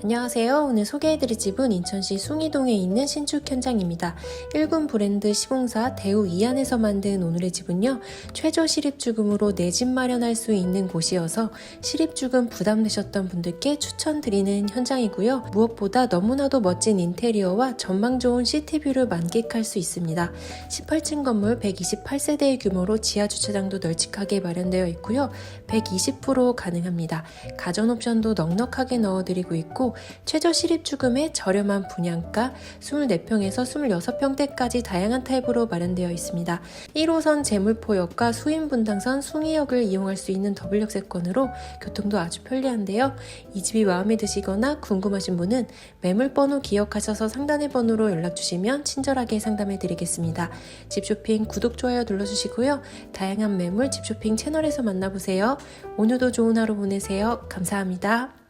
안녕하세요. 오늘 소개해드릴 집은 인천시 숭이동에 있는 신축 현장입니다. 1군 브랜드 시공사 대우 이안에서 만든 오늘의 집은요. 최저 실입주금으로 내 집 마련할 수 있는 곳이어서 실입주금 부담되셨던 분들께 추천드리는 현장이고요. 무엇보다 너무나도 멋진 인테리어와 전망 좋은 시티뷰를 만끽할 수 있습니다. 18층 건물 128세대의 규모로 지하 주차장도 널찍하게 마련되어 있고요. 120% 가능합니다. 가전 옵션도 넉넉하게 넣어드리고 있고 최저 실입주금에 저렴한 분양가 24평에서 26평대까지 다양한 타입으로 마련되어 있습니다. 1호선 제물포역과 수인분당선 숭이역을 이용할 수 있는 더블역세권으로 교통도 아주 편리한데요. 이 집이 마음에 드시거나 궁금하신 분은 매물번호 기억하셔서 상단의 번호로 연락주시면 친절하게 상담해 드리겠습니다. 집쇼핑 구독, 좋아요 눌러주시고요. 다양한 매물 집쇼핑 채널에서 만나보세요. 오늘도 좋은 하루 보내세요. 감사합니다.